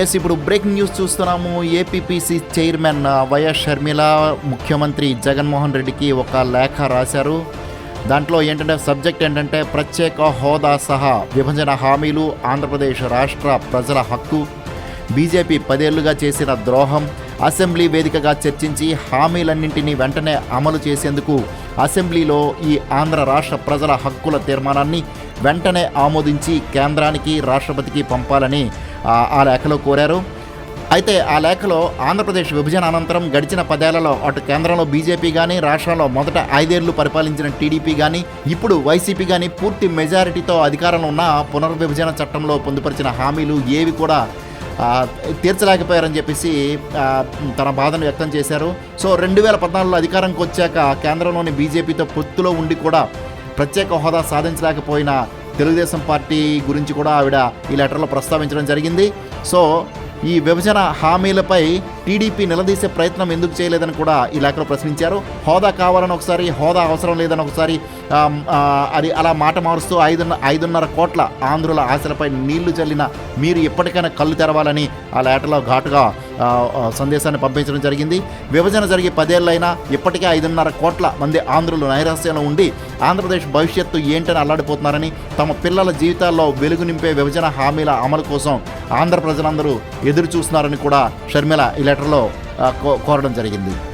Yes ఇప్పుడు breaking news చూస్తున్నాము. APPC chairman YS Sharmila ముఖ్యమంత్రి జగన్మోహన్ రెడ్డికి ఒక లేఖ రాశారు. దాంట్లో ఏంటంటే సబ్జెక్ట్ ఏంటంటే ప్రత్యేక హోదా సహా విభజన హామీలు ఆంధ్రప్రదేశ్ రాష్ట్ర ప్రజల హక్కు. బీజేపీ పదేళ్ళుగా చేసిన ద్రోహం అసెంబ్లీ వేదికగా చర్చించి హామీలన్నింటినీ వెంటనే అమలు చేసేందుకు అసెంబ్లీలో ఈ ఆంధ్ర రాష్ట్ర ప్రజల హక్కుల తీర్మానాన్ని వెంటనే ఆమోదించి కేంద్రానికి రాష్ట్రపతికి పంపాలని ఆ, లేఖలో కోరారు. అయితే ఆ లేఖలో ఆంధ్రప్రదేశ్ విభజన అనంతరం గడిచిన పదేళ్ళలో అటు కేంద్రంలో బీజేపీ కానీ రాష్ట్రంలో మొదట ఐదేళ్ళు పరిపాలించిన టీడీపీ కానీ ఇప్పుడు వైసీపీ కానీ పూర్తి మెజారిటీతో అధికారంలో ఉన్న పునర్విభజన చట్టంలో పొందుపరిచిన హామీలు ఏవి కూడా తీర్చలేకపోయారని చెప్పేసి తన బాధను వ్యక్తం చేశారు. సో రెండు వేల పద్నాలుగులో అధికారంకి వచ్చాక కేంద్రంలోని బీజేపీతో పొత్తులో ఉండి కూడా ప్రత్యేక హోదా సాధించలేకపోయిన తెలుగుదేశం పార్టీ గురించి కూడా ఆవిడ ఈ లెటర్లో ప్రస్తావించడం జరిగింది. సో ఈ విభజన హామీలపై టీడీపీ నిలదీసే ప్రయత్నం ఎందుకు చేయలేదని కూడా ఈ లేఖలో ప్రశ్నించారు. హోదా కావాలని ఒకసారి హోదా అవసరం లేదని ఒకసారి అది అలా మాట మారుస్తూ ఐదున్న ఐదున్నర కోట్ల ఆంధ్రుల ఆశలపై నీళ్ళు చల్లిన మీరు ఎప్పటికైనా కళ్ళు తెరవాలని ఆ లేటర్లో ఘాటుగా సందేశాన్ని పంపించడం జరిగింది. విభజన జరిగి పదేళ్ళైనా ఇప్పటికే ఐదున్నర కోట్ల మంది ఆంధ్రులు నైరాశ్యంలో ఉండి ఆంధ్రప్రదేశ్ భవిష్యత్తు ఏంటని అల్లాడిపోతున్నారని తమ పిల్లల జీవితాల్లో వెలుగు నింపే విభజన హామీల అమలు కోసం ఆంధ్ర ప్రజలందరూ ఎదురు చూస్తున్నారని కూడా షర్మిల ఈ లెటర్లో కో- కోరడం జరిగింది.